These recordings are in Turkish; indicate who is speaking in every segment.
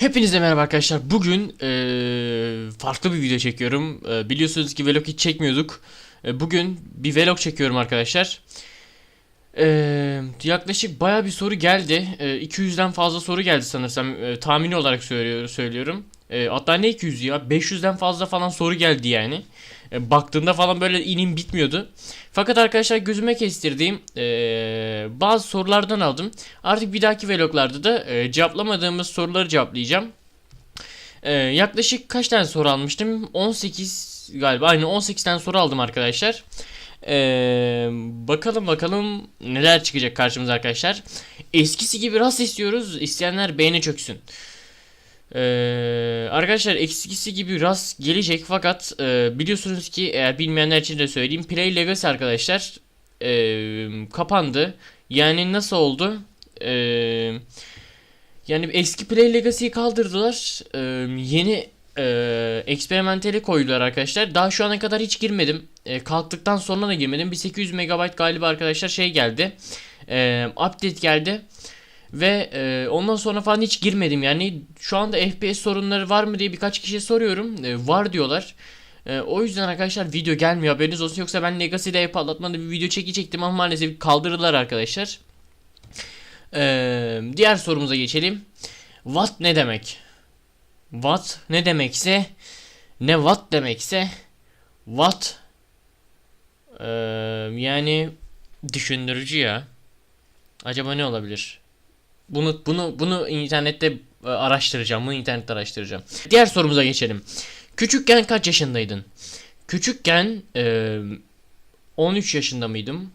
Speaker 1: Hepinize merhaba arkadaşlar. Bugün eee, farklı bir video çekiyorum. Eee, biliyorsunuz ki vlog hiç çekmiyorduk. Eee, bugün bir vlog çekiyorum arkadaşlar. Eee, yaklaşık baya bir soru geldi. Eee, 200'den fazla soru geldi sanırsam. Eee, tahmini olarak söylüyor, söylüyorum. Eee, hatta ne 200 ya? 500'den fazla falan soru geldi yani. Eee, baktığımda falan böyle inim bitmiyordu. Fakat arkadaşlar gözüme kestirdiğim eee, bazı sorulardan aldım. Artık bir dahaki vloglarda da e, cevaplamadığımız soruları cevaplayacağım. E, yaklaşık kaç tane soru almıştım? 18 galiba. Aynı 18 tane soru aldım arkadaşlar. E, bakalım bakalım neler çıkacak karşımıza arkadaşlar. Eskisi gibi rast istiyoruz. İsteyenler beğeni çöksün. E, arkadaşlar eskisi gibi rast gelecek fakat e, biliyorsunuz ki eğer bilmeyenler için de söyleyeyim. Play Legacy arkadaşlar e, kapandı. Yani nasıl oldu? Ee, yani eski Play Legacy'yi kaldırdılar. Ee, yeni e, eksperimentali koydular arkadaşlar. Daha şu ana kadar hiç girmedim. E, kalktıktan sonra da girmedim. Bir 800 MB galiba arkadaşlar şey geldi. E, update geldi. Ve e, ondan sonra falan hiç girmedim. Yani şu anda FPS sorunları var mı diye birkaç kişiye soruyorum. E, var diyorlar. E, o yüzden arkadaşlar video gelmiyor haberiniz olsun. Yoksa ben Legacy'de ev patlatmada bir video çekecektim ama maalesef kaldırdılar arkadaşlar. Ee, diğer sorumuza geçelim. What ne demek? What ne demekse ne what demekse what ee, yani düşündürücü ya. Acaba ne olabilir? Bunu bunu bunu internette e, araştıracağım. Bunu internette araştıracağım. Diğer sorumuza geçelim. Küçükken kaç yaşındaydın? Küçükken e, 13 yaşında mıydım?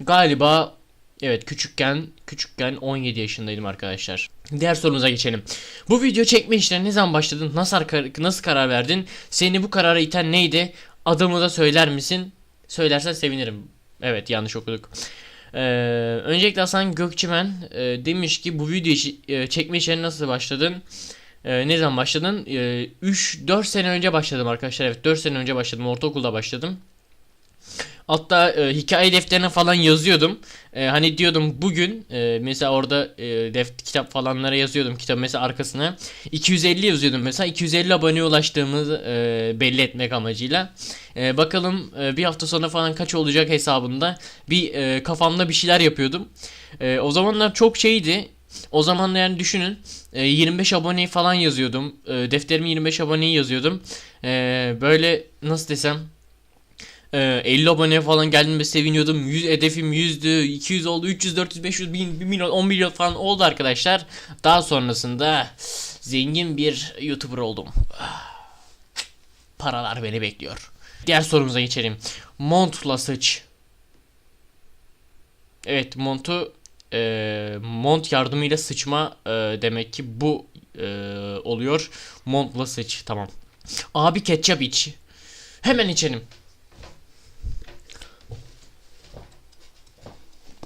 Speaker 1: Galiba Evet küçükken küçükken 17 yaşındaydım arkadaşlar. Diğer sorumuza geçelim. Bu video çekme işlerine ne zaman başladın? Nasıl nasıl karar verdin? Seni bu karara iten neydi? Adımı da söyler misin? Söylersen sevinirim. Evet yanlış okuduk. Ee, öncelikle Hasan Gökçemen e, demiş ki bu video işi- e, çekme işlerine nasıl başladın? E, ne zaman başladın? E, 3-4 sene önce başladım arkadaşlar. Evet 4 sene önce başladım. Ortaokulda başladım. Hatta e, hikaye defterine falan yazıyordum. E, hani diyordum bugün e, mesela orada e, def kitap falanlara yazıyordum kitap mesela arkasına 250 yazıyordum mesela 250 aboneye ulaştığımızı e, belli etmek amacıyla. E, bakalım e, bir hafta sonra falan kaç olacak hesabında bir e, kafamda bir şeyler yapıyordum. E, o zamanlar çok şeydi. O zaman yani düşünün e, 25 aboneyi falan yazıyordum. E, defterimi 25 aboneyi yazıyordum. E, böyle nasıl desem ee, 50 aboneye falan geldiğimde seviniyordum. 100 hedefim 100'dü, 200 oldu, 300, 400, 500, 1000, 1 milyon, 10 milyon falan oldu arkadaşlar. Daha sonrasında zengin bir YouTuber oldum. Paralar beni bekliyor. Diğer sorumuza geçelim. Montla sıç. Evet montu e, mont yardımıyla sıçma e, demek ki bu e, oluyor. Montla sıç tamam. Abi ketçap iç. Hemen içelim.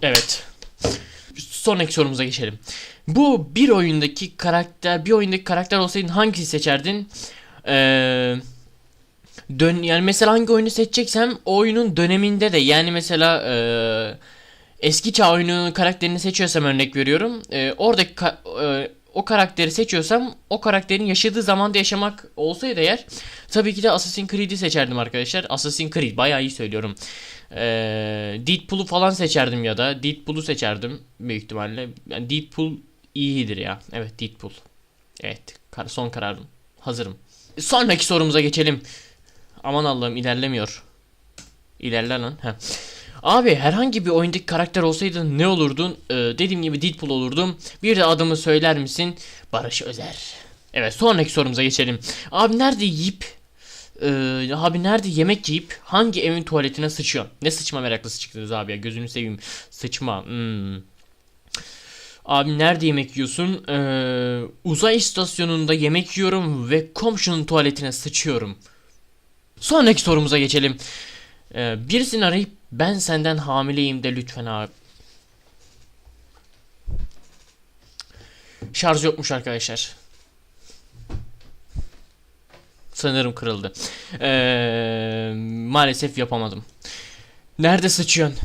Speaker 1: Evet. Sonraki sorumuza geçelim. Bu bir oyundaki karakter, bir oyundaki karakter olsaydın hangisini seçerdin? Ee, dön yani mesela hangi oyunu seçeceksem o oyunun döneminde de yani mesela ee, eski çağ oyununun karakterini seçiyorsam örnek veriyorum. Ee, oradaki ka- ee, o karakteri seçiyorsam o karakterin yaşadığı zamanda yaşamak olsaydı eğer tabii ki de Assassin's Creed'i seçerdim arkadaşlar. Assassin's Creed bayağı iyi söylüyorum. Ee, Deadpool'u falan seçerdim ya da Deadpool'u seçerdim büyük ihtimalle. Yani Deadpool iyidir ya. Evet Deadpool. Evet son kararım. Hazırım. Sonraki sorumuza geçelim. Aman Allah'ım ilerlemiyor. İlerler lan. Heh. Abi herhangi bir oyundaki karakter olsaydın ne olurdun? Ee, dediğim gibi Deadpool olurdum. Bir de adımı söyler misin? Barış Özer. Evet sonraki sorumuza geçelim. Abi nerede yiyip ee, abi nerede yemek yiyip hangi evin tuvaletine sıçıyor? Ne sıçma meraklısı çıktınız abi ya gözünü seveyim. Sıçma. Hmm. Abi nerede yemek yiyorsun? Ee, uzay istasyonunda yemek yiyorum ve komşunun tuvaletine sıçıyorum. Sonraki sorumuza geçelim. Ee, birisini arayıp ben senden hamileyim de lütfen abi. Şarj yokmuş arkadaşlar. Sanırım kırıldı. Ee, maalesef yapamadım. Nerede sıçıyorsun?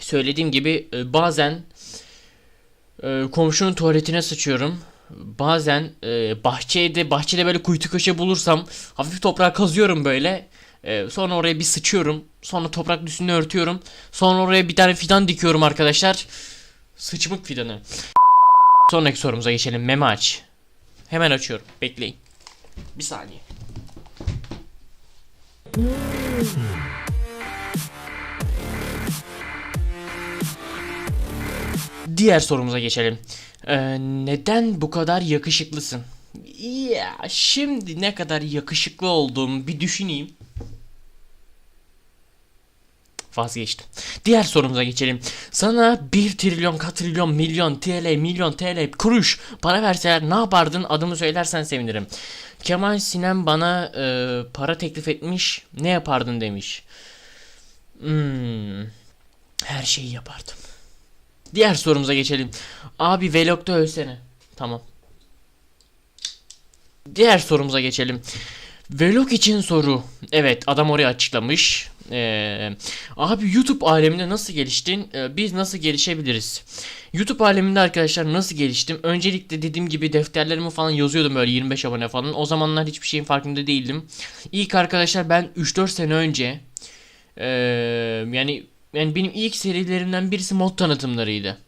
Speaker 1: Söylediğim gibi e, bazen Ee, komşunun tuvaletine sıçıyorum. Bazen e, bahçede bahçede böyle kuytu köşe bulursam hafif toprağa kazıyorum böyle. Ee, sonra oraya bir sıçıyorum. Sonra toprak üstünü örtüyorum. Sonra oraya bir tane fidan dikiyorum arkadaşlar. Sıçmık fidanı. Sonraki sorumuza geçelim. Meme aç. Hemen açıyorum. Bekleyin. Bir saniye. Diğer sorumuza geçelim. Ee, neden bu kadar yakışıklısın? Ya şimdi ne kadar yakışıklı olduğumu bir düşüneyim. Vazgeçtim. Diğer sorumuza geçelim. Sana 1 trilyon, katrilyon, milyon, TL, milyon, TL, kuruş para verseler ne yapardın? Adımı söylersen sevinirim. Kemal Sinem bana e, para teklif etmiş. Ne yapardın demiş. Hmm, her şeyi yapardım. Diğer sorumuza geçelim. Abi Vlog'da ölsene. Tamam. Diğer sorumuza geçelim. Vlog için soru. Evet adam oraya açıklamış. Ee, abi YouTube aleminde nasıl geliştin? Ee, biz nasıl gelişebiliriz? YouTube aleminde arkadaşlar nasıl geliştim? Öncelikle dediğim gibi defterlerimi falan yazıyordum böyle 25 abone falan. O zamanlar hiçbir şeyin farkında değildim. İlk arkadaşlar ben 3-4 sene önce ee, yani yani benim ilk serilerimden birisi mod tanıtımlarıydı.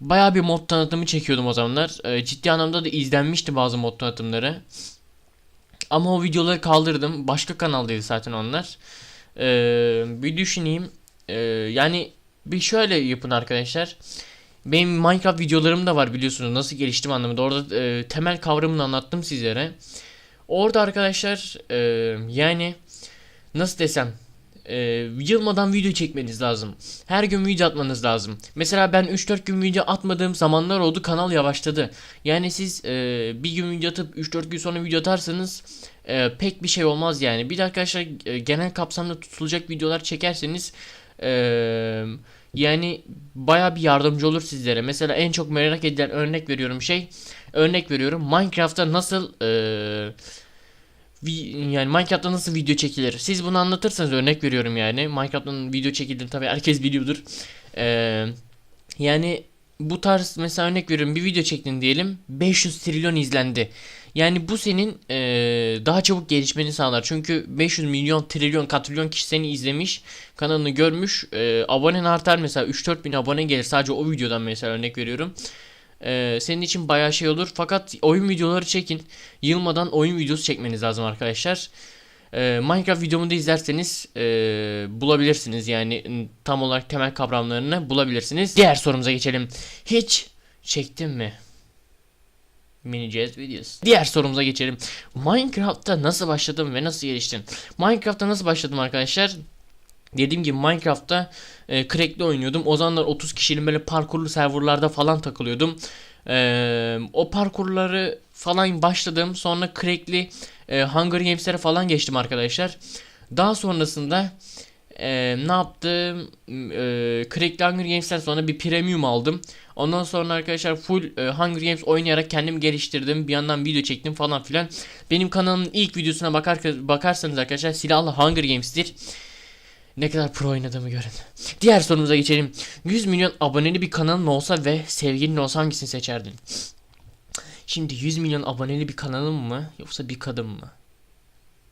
Speaker 1: Bayağı bir mod tanıtımı çekiyordum o zamanlar. Ee, ciddi anlamda da izlenmişti bazı mod tanıtımları. Ama o videoları kaldırdım. Başka kanaldaydı zaten onlar. Ee, bir düşüneyim. Ee, yani bir şöyle yapın arkadaşlar. Benim Minecraft videolarım da var biliyorsunuz nasıl geliştim anlamında. Orada e, temel kavramını anlattım sizlere. Orada arkadaşlar e, yani nasıl desem e, yılmadan video çekmeniz lazım. Her gün video atmanız lazım. Mesela ben 3-4 gün video atmadığım zamanlar oldu kanal yavaşladı. Yani siz e, bir gün video atıp 3-4 gün sonra video atarsanız e, pek bir şey olmaz yani. Bir de arkadaşlar e, genel kapsamda tutulacak videolar çekerseniz e, yani baya bir yardımcı olur sizlere. Mesela en çok merak edilen örnek veriyorum şey örnek veriyorum Minecraft'ta nasıl e, vi- yani Minecraft'ta nasıl video çekilir? Siz bunu anlatırsanız örnek veriyorum yani. Minecraft'ın video çekildiğini tabii herkes biliyordur. Ee, yani bu tarz mesela örnek veriyorum bir video çektin diyelim 500 trilyon izlendi. Yani bu senin ee, daha çabuk gelişmeni sağlar. Çünkü 500 milyon trilyon katrilyon kişi seni izlemiş. Kanalını görmüş. Ee, abonen artar mesela 3-4 bin abone gelir sadece o videodan mesela örnek veriyorum. Ee, senin için bayağı şey olur. Fakat oyun videoları çekin. Yılmadan oyun videosu çekmeniz lazım arkadaşlar. Ee, Minecraft videomu da izlerseniz ee, bulabilirsiniz. Yani tam olarak temel kavramlarını bulabilirsiniz. Diğer sorumuza geçelim. Hiç çektin mi? Mini Jazz Videos. Diğer sorumuza geçelim. Minecraft'ta nasıl başladın ve nasıl geliştin? Minecraft'ta nasıl başladım arkadaşlar? Dediğim gibi Minecraft'ta e, crack'le oynuyordum. O zamanlar 30 kişinin böyle parkurlu serverlarda falan takılıyordum. E, o parkurları falan başladım. Sonra crack'li e, Hunger Games'lere falan geçtim arkadaşlar. Daha sonrasında e, ne yaptım? E, crack'li Hunger Games'ten sonra bir premium aldım. Ondan sonra arkadaşlar full e, Hunger Games oynayarak kendimi geliştirdim. Bir yandan video çektim falan filan. Benim kanalımın ilk videosuna bakar, bakarsanız arkadaşlar silahlı Hunger Games'tir. Ne kadar pro oynadığımı görün. Diğer sorumuza geçelim. 100 milyon aboneli bir kanalın olsa ve sevgilin olsa hangisini seçerdin? Şimdi 100 milyon aboneli bir kanalım mı yoksa bir kadın mı?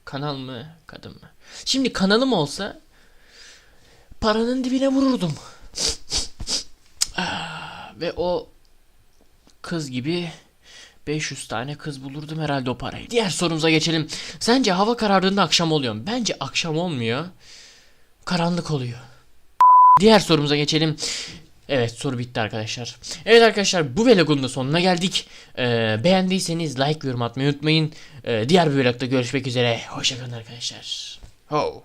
Speaker 1: Kanal mı, kadın mı? Şimdi kanalım olsa paranın dibine vururdum. Ah, ve o kız gibi 500 tane kız bulurdum herhalde o parayı. Diğer sorumuza geçelim. Sence hava karardığında akşam oluyor mu? Bence akşam olmuyor karanlık oluyor. Diğer sorumuza geçelim. Evet soru bitti arkadaşlar. Evet arkadaşlar bu vlogun da sonuna geldik. Ee, beğendiyseniz like ve yorum atmayı unutmayın. Ee, diğer bir vlogda görüşmek üzere. Hoşçakalın arkadaşlar. Ho.